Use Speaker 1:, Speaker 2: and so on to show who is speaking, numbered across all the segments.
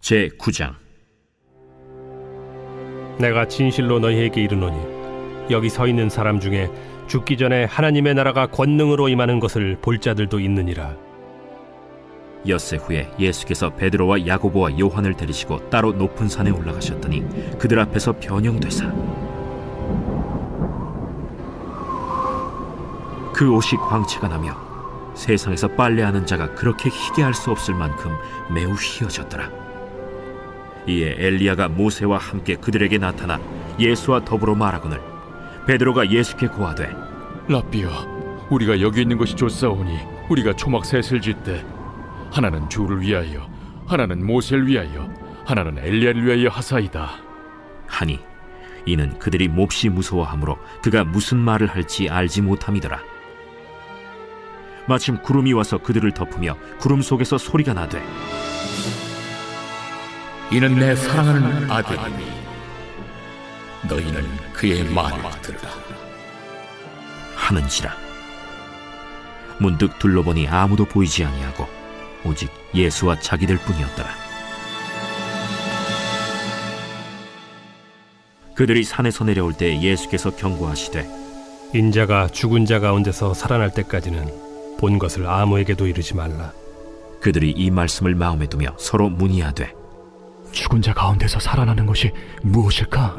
Speaker 1: 제 9장.
Speaker 2: 내가 진실로 너희에게 이르노니 여기 서 있는 사람 중에 죽기 전에 하나님의 나라가 권능으로 임하는 것을 볼 자들도 있느니라.
Speaker 1: 엿새 후에 예수께서 베드로와 야고보와 요한을 데리시고 따로 높은 산에 올라가셨더니 그들 앞에서 변형되사. 그 옷이 광채가 나며 세상에서 빨래하는 자가 그렇게 희게 할 수 없을 만큼 매우 희어졌더라 이에 엘리야가 모세와 함께 그들에게 나타나 예수와 더불어 말하거늘 베드로가 예수께 고하되
Speaker 3: 라비여, 우리가 여기 있는 것이 좋사오니 우리가 초막 셋을 짓되 하나는 주를 위하여, 하나는 모세를 위하여, 하나는 엘리야를 위하여 하사이다.
Speaker 1: 하니 이는 그들이 몹시 무서워하므로 그가 무슨 말을 할지 알지 못함이더라. 마침 구름이 와서 그들을 덮으며 구름 속에서 소리가 나되
Speaker 4: 이는 내 사랑하는 아들이니 너희는 그의 말을 들으라
Speaker 1: 하는지라. 문득 둘러보니 아무도 보이지 아니하고 오직 예수와 자기들 뿐이었더라. 그들이 산에서 내려올 때 예수께서 경고하시되
Speaker 2: 인자가 죽은 자 가운데서 살아날 때까지는 본 것을 아무에게도 이르지 말라
Speaker 1: 그들이 이 말씀을 마음에 두며 서로 문의하되
Speaker 3: 죽은 자 가운데서 살아나는 것이 무엇일까?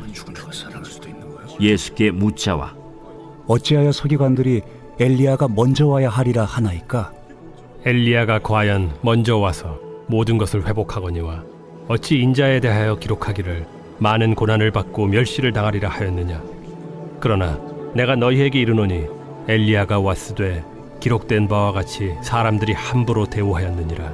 Speaker 1: 예수께 묻자와
Speaker 5: 어찌하여 서기관들이 엘리야가 먼저 와야 하리라 하나이까?
Speaker 2: 엘리야가 과연 먼저 와서 모든 것을 회복하거니와 어찌 인자에 대하여 기록하기를 많은 고난을 받고 멸시를 당하리라 하였느냐 그러나 내가 너희에게 이르노니 엘리야가 왔으되 기록된 바와 같이 사람들이 함부로 대우하였느니라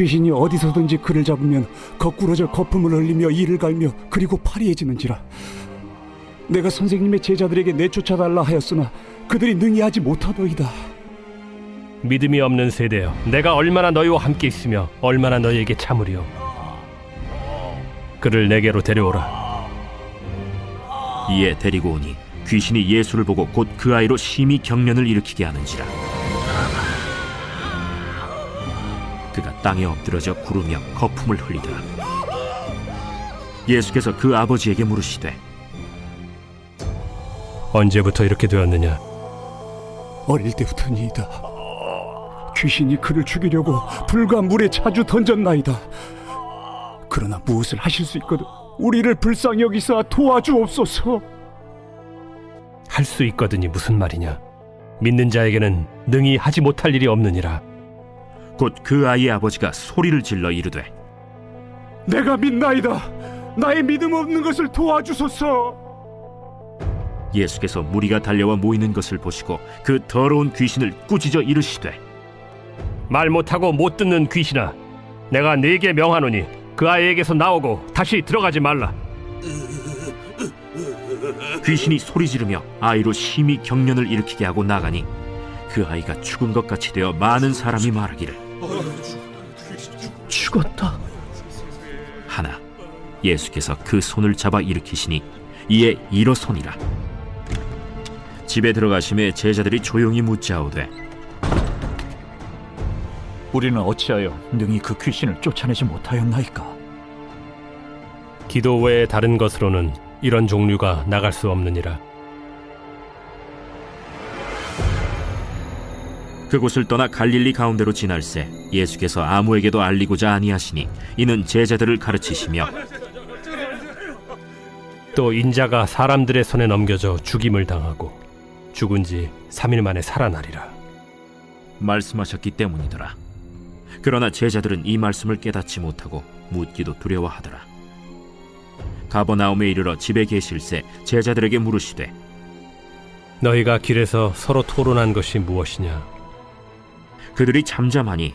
Speaker 5: 귀신이 어디서든지 그를 잡으면 거꾸러져 거품을 흘리며 이를 갈며 그리고 파리해지는지라. 내가 선생님의 제자들에게 내쫓아달라 하였으나 그들이 능히 하지 못하더이다.
Speaker 2: 믿음이 없는 세대여 내가 얼마나 너희와 함께 있으며 얼마나 너희에게 참으리요 그를 내게로 데려오라
Speaker 1: 이에 데리고 오니 귀신이 예수를 보고 곧 그 아이로 심히 경련을 일으키게 하는지라 그가 땅에 엎드러져 구르며 거품을 흘리더라 예수께서 그 아버지에게 물으시되
Speaker 2: 언제부터 이렇게 되었느냐
Speaker 5: 어릴 때부터니이다. 귀신이 그를 죽이려고 불과 물에 자주 던졌나이다. 그러나 무엇을 하실 수 있거든 우리를 불쌍히 여기사 도와주옵소서.
Speaker 2: 할 수 있거든이 무슨 말이냐 믿는 자에게는 능히 하지 못할 일이 없느니라
Speaker 1: 곧 그 아이의 아버지가 소리를 질러 이르되
Speaker 5: 내가 믿나이다. 나의 믿음 없는 것을 도와주소서.
Speaker 1: 예수께서 무리가 달려와 모이는 것을 보시고 그 더러운 귀신을 꾸짖어 이르시되
Speaker 2: 말 못하고 못 듣는 귀신아 내가 네게 명하노니 그 아이에게서 나오고 다시 들어가지 말라
Speaker 1: 귀신이 소리 지르며 아이로 심히 경련을 일으키게 하고 나가니 그 아이가 죽은 것 같이 되어 많은 사람이 말하기를
Speaker 5: 죽었다.
Speaker 1: 하나 예수께서 그 손을 잡아 일으키시니 이에 일어서니라 집에 들어가심에 제자들이 조용히 묻자오되
Speaker 6: 우리는 어찌하여 능히 그 귀신을 쫓아내지 못하였나이까?
Speaker 2: 기도 외에 다른 것으로는 이런 종류가 나갈 수 없느니라
Speaker 1: 그곳을 떠나 갈릴리 가운데로 지날새 예수께서 아무에게도 알리고자 아니하시니 이는 제자들을 가르치시며
Speaker 2: 또 인자가 사람들의 손에 넘겨져 죽임을 당하고 죽은 지 3일 만에 살아나리라
Speaker 1: 말씀하셨기 때문이더라. 그러나 제자들은 이 말씀을 깨닫지 못하고 묻기도 두려워하더라. 가버나움에 이르러 집에 계실새 제자들에게 물으시되
Speaker 2: 너희가 길에서 서로 토론한 것이 무엇이냐
Speaker 1: 그들이 잠잠하니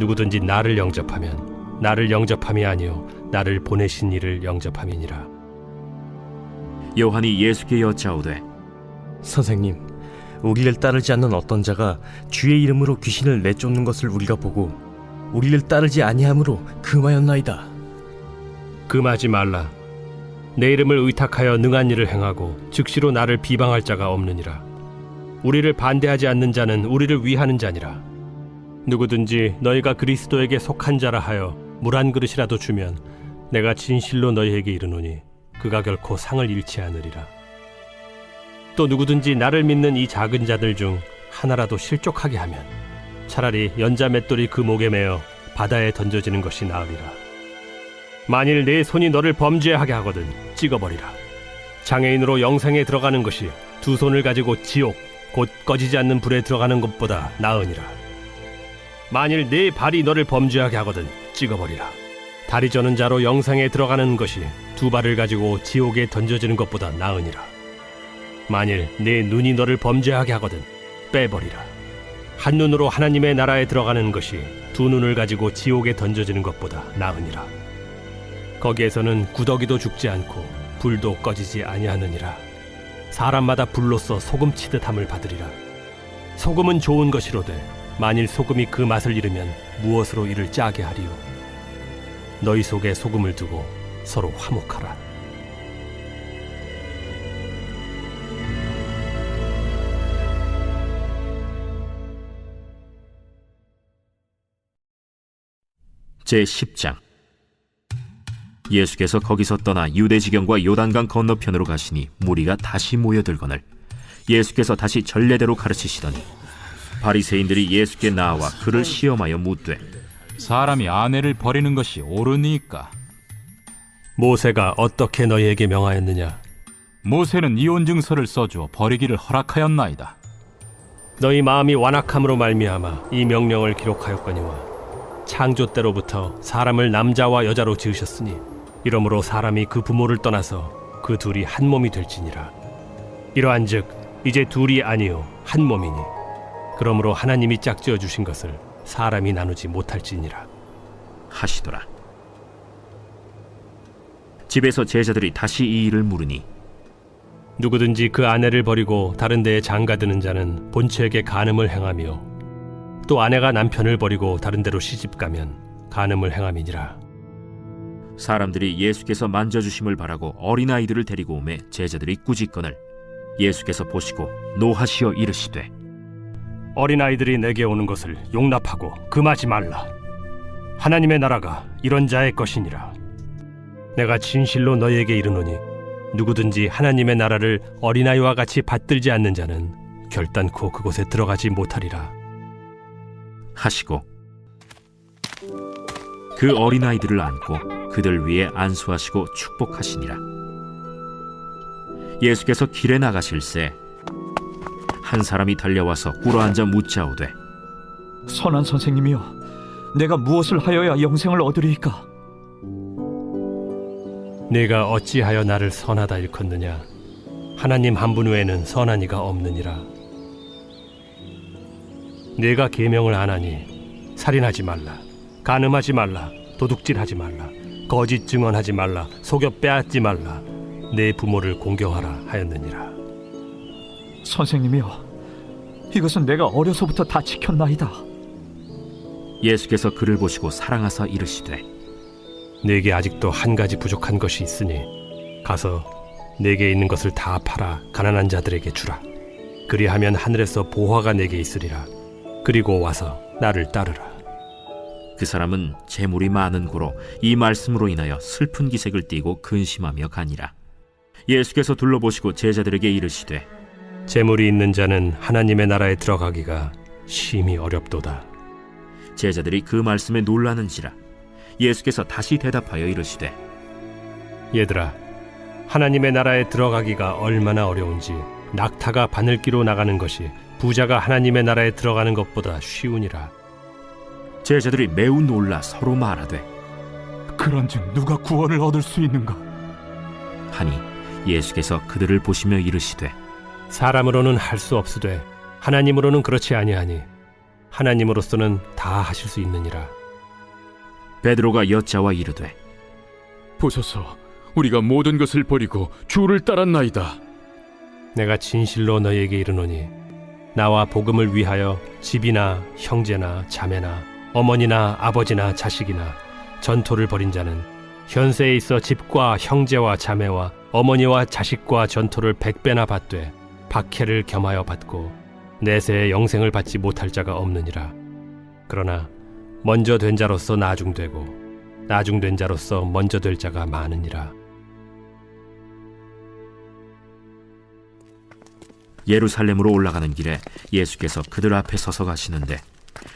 Speaker 2: 누구든지 나를 영접하면 나를 영접함이 아니요 나를 보내신 이를 영접함이니라.
Speaker 1: 요한이 예수께 여짜오되
Speaker 7: 선생님, 우리를 따르지 않는 어떤 자가 주의 이름으로 귀신을 내쫓는 것을 우리가 보고 우리를 따르지 아니함으로 금하였나이다.
Speaker 2: 금하지 말라. 내 이름을 의탁하여 능한 일을 행하고 즉시로 나를 비방할 자가 없느니라. 우리를 반대하지 않는 자는 우리를 위하는 자니라. 누구든지 너희가 그리스도에게 속한 자라 하여 물 한 그릇이라도 주면 내가 진실로 너희에게 이르노니 그가 결코 상을 잃지 않으리라. 또 누구든지 나를 믿는 이 작은 자들 중 하나라도 실족하게 하면 차라리 연자 맷돌이 그 목에 매어 바다에 던져지는 것이 나으리라. 만일 내 손이 너를 범죄하게 하거든 찍어버리라. 장애인으로 영생에 들어가는 것이 두 손을 가지고 지옥 곧 꺼지지 않는 불에 들어가는 것보다 나으니라. 만일 내 발이 너를 범죄하게 하거든 찍어버리라. 다리 저는 자로 영생에 들어가는 것이 두 발을 가지고 지옥에 던져지는 것보다 나으니라. 만일 내 눈이 너를 범죄하게 하거든 빼버리라. 한 눈으로 하나님의 나라에 들어가는 것이 두 눈을 가지고 지옥에 던져지는 것보다 나으니라. 거기에서는 구더기도 죽지 않고 불도 꺼지지 아니하느니라. 사람마다 불로써 소금 치듯함을 받으리라. 소금은 좋은 것이로되 만일 소금이 그 맛을 잃으면 무엇으로 이를 짜게 하리요. 너희 속에 소금을 두고 서로 화목하라.
Speaker 1: 제 10장 예수께서 거기서 떠나 유대 지경과 요단강 건너편으로 가시니 무리가 다시 모여들거늘 예수께서 다시 전례대로 가르치시더니 바리새인들이 예수께 나와 그를 시험하여 묻되
Speaker 8: 사람이 아내를 버리는 것이 옳으니까
Speaker 2: 모세가 어떻게 너희에게 명하였느냐?
Speaker 8: 모세는 이혼 증서를 써주어 버리기를 허락하였나이다.
Speaker 2: 너희 마음이 완악함으로 말미암아 이 명령을 기록하였거니와 창조 때로부터 사람을 남자와 여자로 지으셨으니 이러므로 사람이 그 부모를 떠나서 그 둘이 한 몸이 될지니라 이러한즉 이제 둘이 아니요 한 몸이니 그러므로 하나님이 짝지어 주신 것을 사람이 나누지 못할지니라.
Speaker 1: 하시더라. 집에서 제자들이 다시 이 일을 물으니
Speaker 2: 누구든지 그 아내를 버리고 다른 데에 장가드는 자는 본처에게 간음을 행하며 또 아내가 남편을 버리고 다른 데로 시집 가면 간음을 행함이니라.
Speaker 1: 사람들이 예수께서 만져주심을 바라고 어린아이들을 데리고 오매 제자들이 꾸짖거늘 예수께서 보시고 노하시어 이르시되
Speaker 2: 어린아이들이 내게 오는 것을 용납하고 금하지 말라. 하나님의 나라가 이런 자의 것이니라. 내가 진실로 너희에게 이르노니 누구든지 하나님의 나라를 어린아이와 같이 받들지 않는 자는 결단코 그곳에 들어가지 못하리라.
Speaker 1: 하시고 그 어린아이들을 안고 그들 위에 안수하시고 축복하시니라 예수께서 길에 나가실새 한 사람이 달려와서 꿇어앉아 묻자오되
Speaker 6: 선한 선생님이여, 내가 무엇을 하여야 영생을 얻으리이까?
Speaker 2: 네가 어찌하여 나를 선하다 일컫느냐? 하나님 한 분 외에는 선한 이가 없느니라. 네가 계명을 안 하니 살인하지 말라, 간음하지 말라, 도둑질하지 말라, 거짓 증언하지 말라, 속여 빼앗지 말라, 내 부모를 공경하라 하였느니라.
Speaker 6: 선생님이여, 이것은 내가 어려서부터 다 지켰나이다.
Speaker 1: 예수께서 그를 보시고 사랑하사 이르시되
Speaker 2: 네게 아직도 한 가지 부족한 것이 있으니 가서 네게 있는 것을 다 팔아 가난한 자들에게 주라. 그리하면 하늘에서 보화가 네게 있으리라. 그리고 와서 나를 따르라.
Speaker 1: 그 사람은 재물이 많은 고로 이 말씀으로 인하여 슬픈 기색을 띠고 근심하며 가니라 예수께서 둘러보시고 제자들에게 이르시되
Speaker 2: 재물이 있는 자는 하나님의 나라에 들어가기가 심히 어렵도다.
Speaker 1: 제자들이 그 말씀에 놀라는지라 예수께서 다시 대답하여 이르시되
Speaker 2: 얘들아, 하나님의 나라에 들어가기가 얼마나 어려운지 낙타가 바늘기로 나가는 것이 부자가 하나님의 나라에 들어가는 것보다 쉬우니라.
Speaker 1: 제자들이 매우 놀라 서로 말하되
Speaker 5: 그런즉 누가 구원을 얻을 수 있는가?
Speaker 1: 하니 예수께서 그들을 보시며 이르시되
Speaker 2: 사람으로는 할 수 없으되 하나님으로는 그렇지 아니하니 하나님으로서는 다 하실 수 있느니라.
Speaker 1: 베드로가 여자와 이르되
Speaker 3: 보소서, 우리가 모든 것을 버리고 주를 따랐나이다.
Speaker 2: 내가 진실로 너희에게 이르노니 나와 복음을 위하여 집이나 형제나 자매나 어머니나 아버지나 자식이나 전토를 벌인 자는 현세에 있어 집과 형제와 자매와 어머니와 자식과 전토를 백배나 받되 박해를 겸하여 받고 내세의 영생을 받지 못할 자가 없느니라 그러나 먼저 된 자로서 나중되고 나중된 자로서 먼저 될 자가 많으니라
Speaker 1: 예루살렘으로 올라가는 길에 예수께서 그들 앞에 서서 가시는데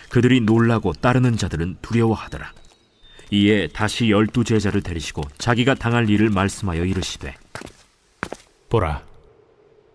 Speaker 1: 그들이 놀라고 따르는 자들은 두려워하더라. 이에 다시 열두 제자를 데리시고 자기가 당할 일을 말씀하여 이르시되
Speaker 2: 보라,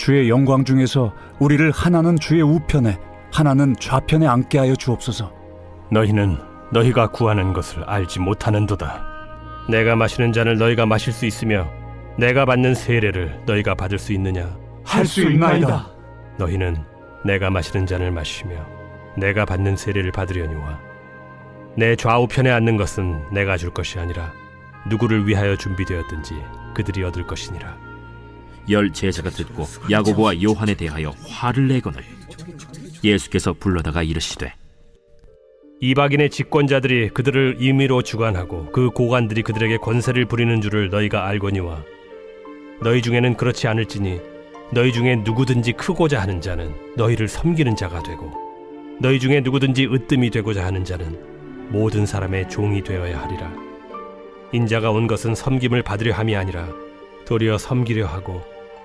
Speaker 5: 주의 영광 중에서 우리를 하나는 주의 우편에 하나는 좌편에 앉게 하여 주옵소서.
Speaker 2: 너희는 너희가 구하는 것을 알지 못하는도다. 내가 마시는 잔을 너희가 마실 수 있으며 내가 받는 세례를 너희가 받을 수 있느냐?
Speaker 5: 할 수 있나이다.
Speaker 2: 너희는 내가 마시는 잔을 마시며 내가 받는 세례를 받으려니와 내 좌우편에 앉는 것은 내가 줄 것이 아니라 누구를 위하여 준비되었든지 그들이 얻을 것이니라.
Speaker 1: 열 제자가 듣고 야고보와 요한에 대하여 화를 내거늘 예수께서 불러다가 이르시되
Speaker 2: 이방인의 집권자들이 그들을 임의로 주관하고 그 고관들이 그들에게 권세를 부리는 줄을 너희가 알거니와 너희 중에는 그렇지 않을지니 너희 중에 누구든지 크고자 하는 자는 너희를 섬기는 자가 되고 너희 중에 누구든지 으뜸이 되고자 하는 자는 모든 사람의 종이 되어야 하리라. 인자가 온 것은 섬김을 받으려 함이 아니라 도리어 섬기려 하고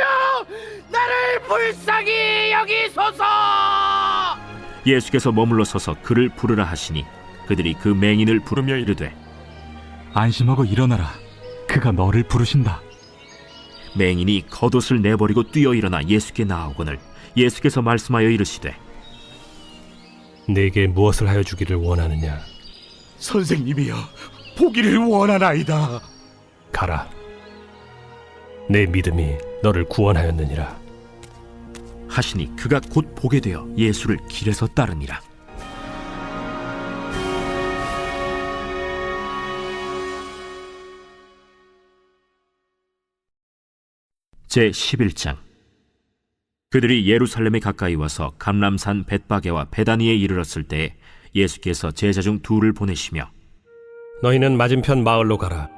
Speaker 4: 자손이여 나를 불쌍히 여기소서
Speaker 1: 예수께서 머물러 서서 그를 부르라 하시니 그들이 그 맹인을 부르며 이르되
Speaker 8: 안심하고 일어나라. 그가 너를 부르신다.
Speaker 1: 맹인이 겉옷을 내버리고 뛰어 일어나 예수께 나오거늘 예수께서 말씀하여 이르시되
Speaker 2: 내게 무엇을 하여 주기를 원하느냐
Speaker 4: 선생님이여 보기를 원하나이다
Speaker 2: 가라. 내 믿음이 너를 구원하였느니라.
Speaker 1: 하시니 그가 곧 보게 되어 예수를 길에서 따르니라 제 11장 그들이 예루살렘에 가까이 와서 감람산 벳바게와 베다니에 이르렀을 때 예수께서 제자 중 둘을 보내시며
Speaker 2: 너희는 맞은편 마을로 가라.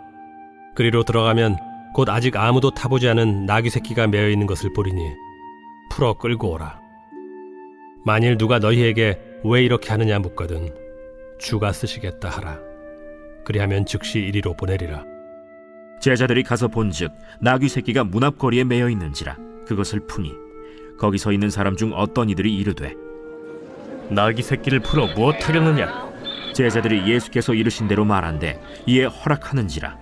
Speaker 2: 그리로 들어가면 곧 아직 아무도 타보지 않은 나귀 새끼가 매어 있는 것을 보리니 풀어 끌고 오라. 만일 누가 너희에게 왜 이렇게 하느냐 묻거든 주가 쓰시겠다 하라. 그리하면 즉시 이리로 보내리라.
Speaker 1: 제자들이 가서 본즉 나귀 새끼가 문 앞 거리에 매여 있는지라 그것을 푸니 거기 서 있는 사람 중 어떤 이들이 이르되
Speaker 7: 나귀 새끼를 풀어 무엇하려느냐?
Speaker 1: 제자들이 예수께서 이르신 대로 말한데 이에 허락하는지라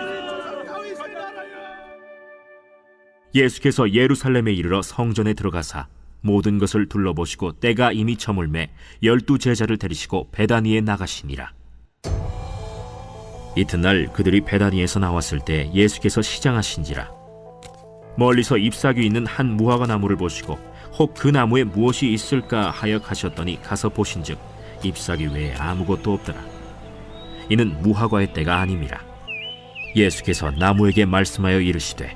Speaker 1: 예수께서 예루살렘에 이르러 성전에 들어가사 모든 것을 둘러보시고 때가 이미 저물매 열두 제자를 데리시고 베다니에 나가시니라. 이튿날 그들이 베다니에서 나왔을 때 예수께서 시장하신지라. 멀리서 잎사귀 있는 한 무화과 나무를 보시고 혹 그 나무에 무엇이 있을까 하여 가셨더니 가서 보신즉 잎사귀 외에 아무것도 없더라. 이는 무화과의 때가 아님이라. 예수께서 나무에게 말씀하여 이르시되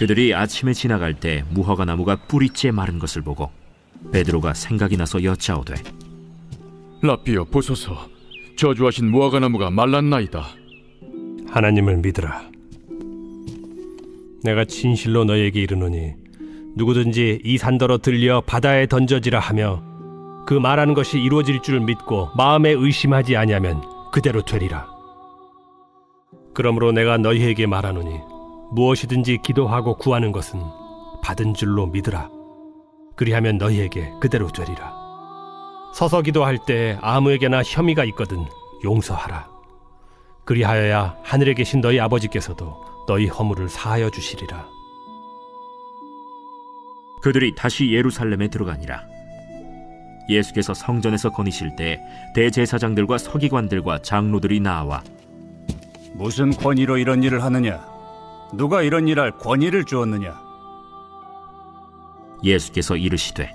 Speaker 1: 그들이 아침에 지나갈 때 무화과 나무가 뿌리째 마른 것을 보고 베드로가 생각이 나서 여짜오되
Speaker 3: 라비여 보소서 저주하신 무화과 나무가 말랐나이다.
Speaker 2: 하나님을 믿으라. 내가 진실로 너에게 이르노니 누구든지 이 산더러 들려 바다에 던져지라 하며 그 말하는 것이 이루어질 줄 믿고 마음에 의심하지 아니하면 그대로 되리라. 그러므로 내가 너희에게 말하노니 무엇이든지 기도하고 구하는 것은 받은 줄로 믿으라. 그리하면 너희에게 그대로 되리라. 서서 기도할 때 아무에게나 혐의가 있거든 용서하라. 그리하여야 하늘에 계신 너희 아버지께서도 너희 허물을 사하여 주시리라.
Speaker 1: 그들이 다시 예루살렘에 들어가니라. 예수께서 성전에서 거니실 때 대제사장들과 서기관들과 장로들이 나와
Speaker 5: 무슨 권위로 이런 일을 하느냐 누가 이런 일 할 권위를 주었느냐
Speaker 1: 예수께서 이르시되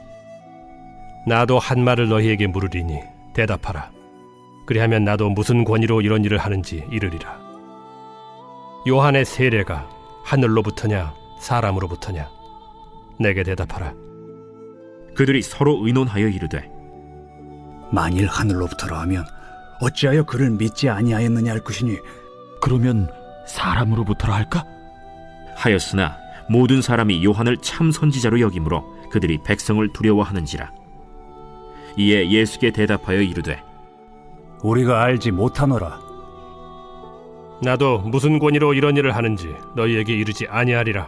Speaker 2: 나도 한 말을 너희에게 물으리니 대답하라. 그리하면 나도 무슨 권위로 이런 일을 하는지 이르리라. 요한의 세례가 하늘로부터냐 사람으로부터냐 내게 대답하라.
Speaker 1: 그들이 서로 의논하여 이르되
Speaker 5: 만일 하늘로부터라 하면 어찌하여 그를 믿지 아니하였느냐 할 것이니
Speaker 6: 그러면 사람으로부터라 할까?
Speaker 1: 하였으나 모든 사람이 요한을 참 선지자로 여김으로 그들이 백성을 두려워하는지라 이에 예수께 대답하여 이르되
Speaker 5: 우리가 알지 못하노라
Speaker 2: 나도 무슨 권위로 이런 일을 하는지 너희에게 이르지 아니하리라.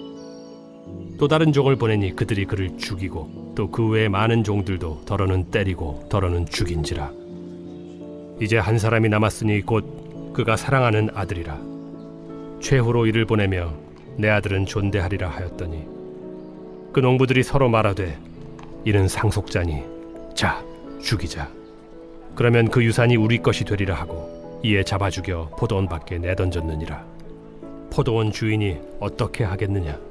Speaker 2: 또 다른 종을 보내니 그들이 그를 죽이고 또 그 외에 많은 종들도 더러는 때리고 더러는 죽인지라. 이제 한 사람이 남았으니 곧 그가 사랑하는 아들이라. 최후로 이를 보내며 내 아들은 존대하리라 하였더니 그 농부들이 서로 말하되 이는 상속자니 자 죽이자. 그러면 그 유산이 우리 것이 되리라 하고 이에 잡아 죽여 포도원 밖에 내던졌느니라. 포도원 주인이 어떻게 하겠느냐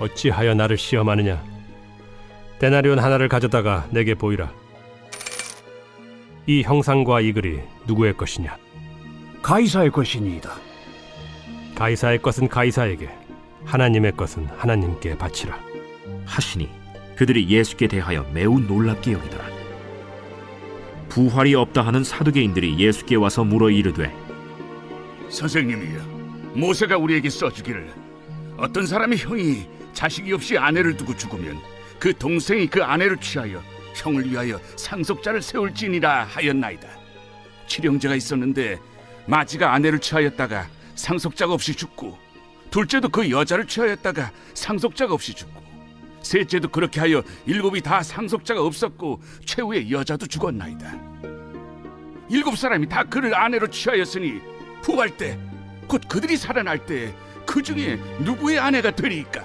Speaker 2: 어찌하여 나를 시험하느냐? 데나리온 하나를 가져다가 내게 보이라. 이 형상과 이 글이 누구의 것이냐?
Speaker 5: 가이사의 것이니이다.
Speaker 2: 가이사의 것은 가이사에게, 하나님의 것은 하나님께 바치라.
Speaker 1: 하시니 그들이 예수께 대하여 매우 놀랍게 여기더라. 부활이 없다 하는 사두개인들이 예수께 와서 물어 이르되
Speaker 4: 선생님이여, 모세가 우리에게 써주기를 어떤 사람의 형이 자식이 없이 아내를 두고 죽으면 그 동생이 그 아내를 취하여 형을 위하여 상속자를 세울지니라 하였나이다. 칠형제가 있었는데 마지가 아내를 취하였다가 상속자가 없이 죽고 둘째도 그 여자를 취하였다가 상속자가 없이 죽고 셋째도 그렇게 하여 일곱이 다 상속자가 없었고 최후의 여자도 죽었나이다. 일곱 사람이 다 그를 아내로 취하였으니 부활 때 곧 그들이 살아날 때 그 중에 누구의 아내가 되리까?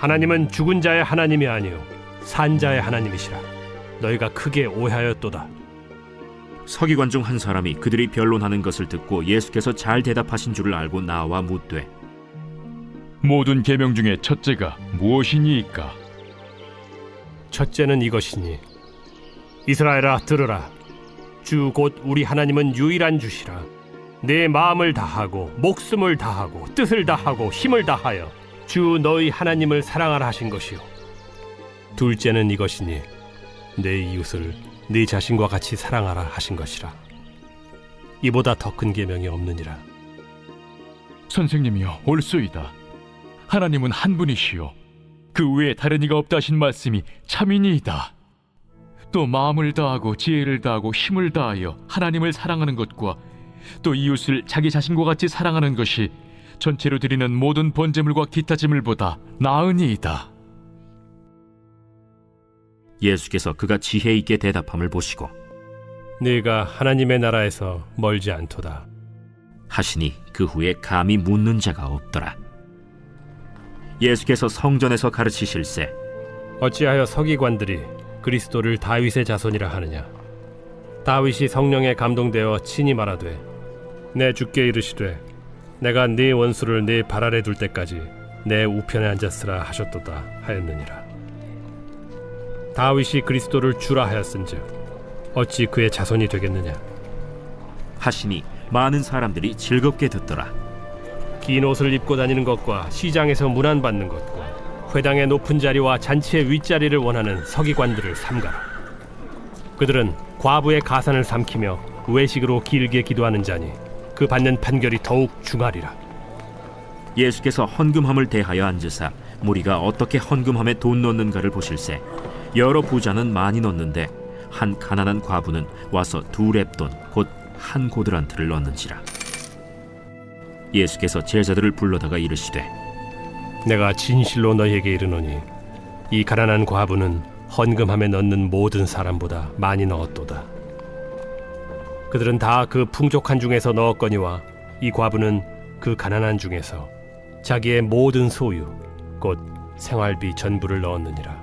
Speaker 2: 하나님은 죽은 자의 하나님이 아니요 산 자의 하나님이시라. 너희가 크게 오해하였도다.
Speaker 1: 서기관 중 한 사람이 그들이 변론하는 것을 듣고 예수께서 잘 대답하신 줄을 알고 나와 묻되
Speaker 3: 모든 계명 중에 첫째가 무엇이니이까?
Speaker 2: 첫째는 이것이니 이스라엘아 들으라. 주 곧 우리 하나님은 유일한 주시라. 내 마음을 다하고 목숨을 다하고 뜻을 다하고 힘을 다하여 주 너희 하나님을 사랑하라 하신 것이요. 둘째는 이것이니 내 이웃을 네 자신과 같이 사랑하라 하신 것이라. 이보다 더 큰 계명이 없느니라.
Speaker 3: 선생님이여 옳소이다. 하나님은 한 분이시요 그 외에 다른 이가 없다 하신 말씀이 참이니이다. 또 마음을 다하고 지혜를 다하고 힘을 다하여 하나님을 사랑하는 것과 또 이웃을 자기 자신과 같이 사랑하는 것이 전체로 드리는 모든 번제물과 기타 제물보다 나으니이다.
Speaker 1: 예수께서 그가 지혜 있게 대답함을 보시고
Speaker 2: 네가 하나님의 나라에서 멀지 않도다.
Speaker 1: 하시니 그 후에 감히 묻는 자가 없더라. 예수께서 성전에서 가르치실세
Speaker 2: 어찌하여 서기관들이 그리스도를 다윗의 자손이라 하느냐 다윗이 성령에 감동되어 친히 말하되 내 주께 이르시되 내가 네 원수를 네 발 아래 둘 때까지 내 우편에 앉았으라 하셨도다 하였느니라 다윗이 그리스도를 주라 하였은즉 어찌 그의 자손이 되겠느냐
Speaker 1: 하시니 많은 사람들이 즐겁게 듣더라.
Speaker 2: 긴 옷을 입고 다니는 것과 시장에서 문안 받는 것과 회당의 높은 자리와 잔치의 윗자리를 원하는 서기관들을 삼가라. 그들은 과부의 가산을 삼키며 외식으로 길게 기도하는 자니 그 받는 판결이 더욱 중하리라.
Speaker 1: 예수께서 헌금함을 대하여 앉으사 무리가 어떻게 헌금함에 돈 넣는가를 보실세 여러 부자는 많이 넣는데 한 가난한 과부는 와서 두 랩돈 곧 한 고드란트를 넣는지라 예수께서 제자들을 불러다가 이르시되
Speaker 2: 내가 진실로 너희에게 이르노니 이 가난한 과부는 헌금함에 넣는 모든 사람보다 많이 넣었도다. 그들은 다 그 풍족한 중에서 넣었거니와 이 과부는 그 가난한 중에서 자기의 모든 소유 곧 생활비 전부를 넣었느니라.